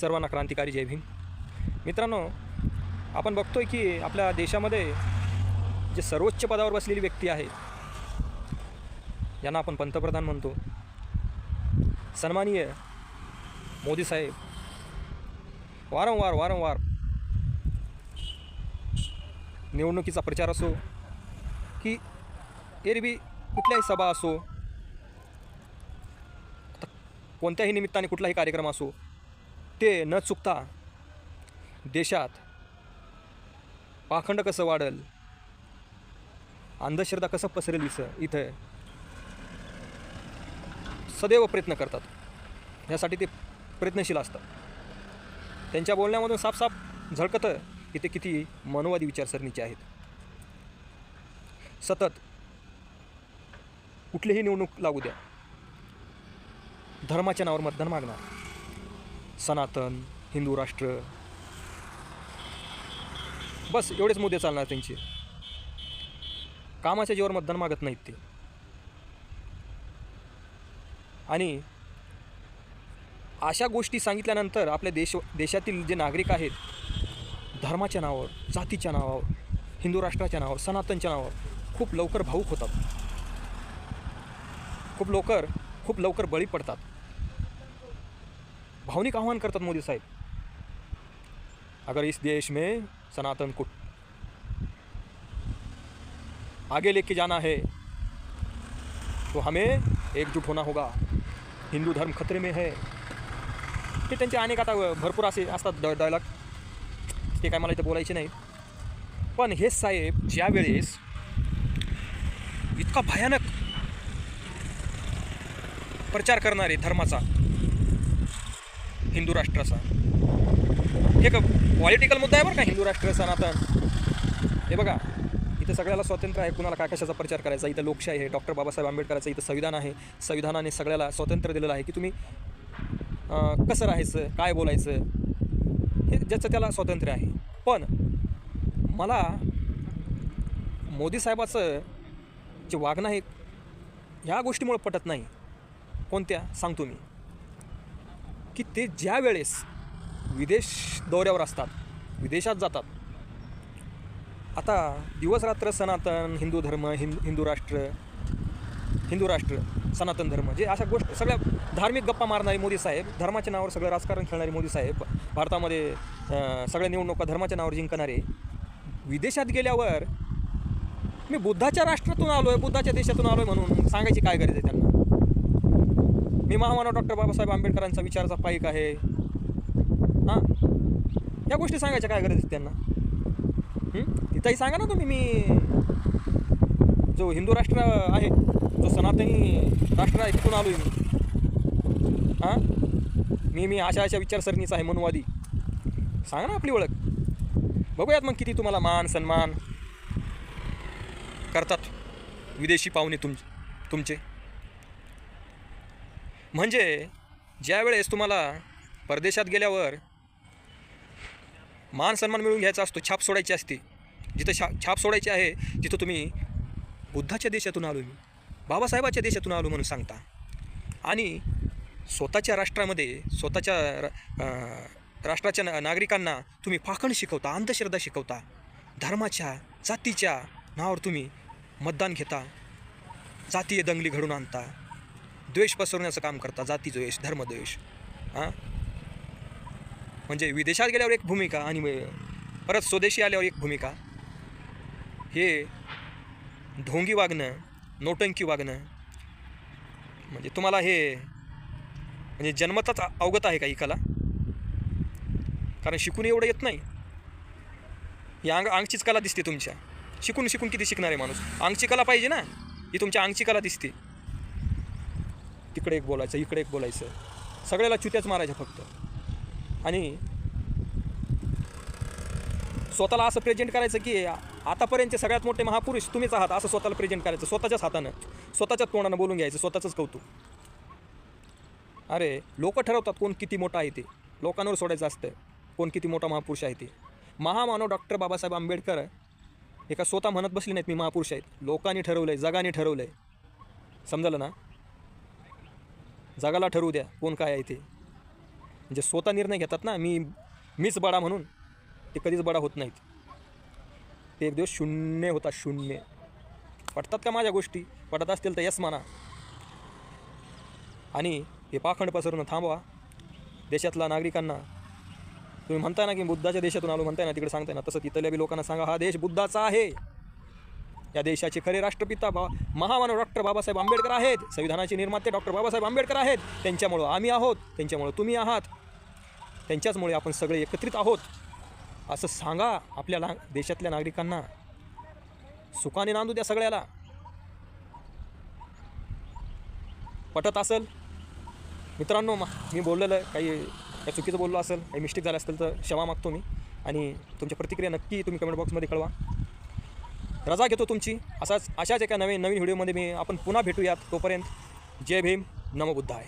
सर्वांना क्रांतिकारी जय भीम. मित्रांनो आपण बघतोय की आपल्या देशामध्ये जे सर्वोच्च पदावर बसलेली व्यक्ती आहे यांना आपण पंतप्रधान म्हणतो. सन्माननीय मोदी साहेब. वारंवार वारंवार निवडणुकीचा प्रचार असो की एरबी कुठल्याही सभा असो कोणत्याही निमित्ताने कुठलाही कार्यक्रम असो ते न चुकता देशात पाखंड कसं वाढल? अंधश्रद्धा कसं पसरेल इथं? इथं सदैव प्रयत्न करतात. ह्यासाठी ते प्रयत्नशील असतात. त्यांच्या बोलण्यामधून साफ साफ झळकतं की ते किती मनोवादी विचारसरणीचे आहेत. सतत कुठलीही निवडणूक लागू द्या. धर्माच्या नावावर मतदान मागणार. सनातन हिंदू राष्ट्र. बस एवढेच मुद्दे चालणार त्यांचे. कामाच्या जीवावर मतदान मागत नाहीत ते. आणि अशा गोष्टी सांगितल्यानंतर आपल्या देश देशातील जे नागरिक आहेत धर्माच्या नावावर जातीच्या नावावर हिंदू राष्ट्राच्या नावावर सनातनच्या नावावर खूप लवकर भाऊक होतात. खूप लवकर खूप लवकर बळी पडतात. भावनिक आव्हान करतात मोदी साहेब. अगर इस देश में सनातन को आगे लेके जाना है तो हमें एकजुट होना होगा. हिंदू धर्म खतरे में है. ते त्यांचे अनेक आता भरपूर असे असतात ड डायलॉग ते काय मला इथं बोलायचे नाही. पण हे साहेब ज्या वेळेस इतका भयानक प्रचार करणारे धर्माचा हिंदू राष्ट्राचा हे का पॉलिटिकल मुद्दा आहे बरं का हिंदू राष्ट्र आता. हे बघा इथं सगळ्याला स्वातंत्र्य आहे कुणाला काय कशाचा प्रचार करायचा इथं लोकशाही आहे डॉक्टर बाबासाहेब आंबेडकरांचं इथं संविधान आहे. संविधानाने सगळ्याला स्वातंत्र्य दिलेलं आहे की तुम्ही कसं राहायचं काय बोलायचं हे ज्याचं त्याला स्वातंत्र्य आहे. पण मला मोदी साहेबाचं जे वागणं आहे ह्या गोष्टीमुळे पटत नाही. कोणत्या? सांगतो मी. की ते ज्या वेळेस विदेश दौऱ्यावर असतात विदेशात जातात. आता दिवसरात्र सनातन हिंदू धर्म हिंद हिंदू राष्ट्र हिंदू राष्ट्र सनातन धर्म जे अशा गोष्ट सगळ्या धार्मिक गप्पा मारणारे मोदी साहेब धर्माच्या नावावर सगळं राजकारण खेळणारे मोदी साहेब भारतामध्ये सगळ्या निवडणुका धर्माच्या नावावर जिंकणारे विदेशात गेल्यावर मी बुद्धाच्या राष्ट्रातून आलो आहे बुद्धाच्या देशातून आलो आहे म्हणून सांगायची काय गरज आहे त्यांना? मी महामानव डॉक्टर बाबासाहेब आंबेडकरांचा विचाराचा पाईक आहे. हां? या गोष्टी सांगायच्या काय गरज आहे त्यांना? तिथंही सांगा ना तुम्ही मी जो हिंदू राष्ट्र आहे जो सनातनी राष्ट्र आहे तिथून आलो आहे मी. हां? मी मी अशा अशा विचारसरणीचा आहे मनवादी. सांगा ना आपली ओळख. बघूयात मग किती तुम्हाला मान सन्मान करतात विदेशी पाहुणे तुम तुमचे. म्हणजे ज्या वेळेस तुम्हाला परदेशात गेल्यावर मान सन्मान मिळवून घ्यायचा असतो छाप सोडायची असते जिथं छा छाप सोडायची आहे तिथं तुम्ही बुद्धाच्या देशातून आलो मी बाबासाहेबाच्या देशातून आलो म्हणून सांगता. आणि स्वतःच्या राष्ट्रामध्ये स्वतःच्या रा- राष्ट्राच्या ना नागरिकांना तुम्ही पाखंड शिकवता अंधश्रद्धा शिकवता. धर्माच्या जातीच्या नावावर तुम्ही मतदान घेता. जातीय दंगली घडून आणता. द्वेष पसरवण्याचं काम करता जातीद्वेष धर्मद्वेष हां? म्हणजे विदेशात गेल्यावर एक भूमिका आणि परत स्वदेशी आल्यावर एक भूमिका. हे ढोंगी वागणं नोटंकी वागणं म्हणजे तुम्हाला हे म्हणजे जन्मताच अवगत आहे का ही कला? कारण शिकून एवढं येत नाही. ही अंग अंगचीच कला दिसते तुमच्या. शिकून शिकून किती शिकणार आहे माणूस? अंगची कला पाहिजे ना? ही तुमच्या अंगची कला दिसते. तिकडे एक बोलायचं इकडे एक बोलायचं. सगळ्याला चुत्याच मारायच्या फक्त. आणि स्वतःला असं प्रेझेंट करायचं की आतापर्यंतचे सगळ्यात मोठे महापुरुष तुम्हीच आहात असं स्वतःला प्रेझेंट करायचं. स्वतःच्याच हातानं स्वतःच्याच तोंडानं बोलून घ्यायचं स्वतःचंच कौतुक. अरे लोक ठरवतात कोण किती मोठा आहे ते. लोकांवर सोडायचं असतं कोण किती मोठा महापुरुष आहे ते. महामानव डॉक्टर बाबासाहेब आंबेडकर एका स्वतः म्हणत बसले नाहीत मी महापुरुष आहेत लोकांनी ठरवलं आहे जगाने ठरवलं आहे समजलं ना? जगाला ठरवू द्या कोण काय आहे ते. म्हणजे स्वतः निर्णय घेतात ना मी मीच बडा म्हणून ते कधीच बडा होत नाहीत. ते एक दिवस शून्य होता शून्य. पटतात का माझ्या गोष्टी? पटत असतील तर यस म्हणा. आणि हे पाखंड पसरणं थांबवा. देशातल्या नागरिकांना तुम्ही म्हणताय ना की बुद्धाच्या देशातून आलो म्हणताय ना तिकडे सांगताय ना तसं तिथल्या बी लोकांना सांगा हा देश बुद्धाचा आहे. या देशाचे खरे राष्ट्रपिता बा महामानव डॉक्टर बाबासाहेब आंबेडकर आहेत. संविधानाचे निर्माते डॉक्टर बाबासाहेब आंबेडकर आहेत. त्यांच्यामुळं आम्ही आहोत. त्यांच्यामुळं तुम्ही आहात. त्यांच्याचमुळे आपण सगळे एकत्रित आहोत. असं सांगा आपल्या ना देशातल्या नागरिकांना. सुखाने नांदू द्या सगळ्याला. पटत असेल? मित्रांनो मी बोललेलं काही काही चुकीचं बोललो असेल काही मिस्टेक झालं असेल तर क्षमा मागतो मी. आणि तुमच्या प्रतिक्रिया नक्की तुम्ही कमेंट बॉक्समध्ये कळवा. रजा घेतो तुमची. असाच अशाच एका नवीन नवीन व्हिडिओमध्ये मी आपण पुन्हा भेटूयात तोपर्यंत जय भीम नमो बुद्धाय.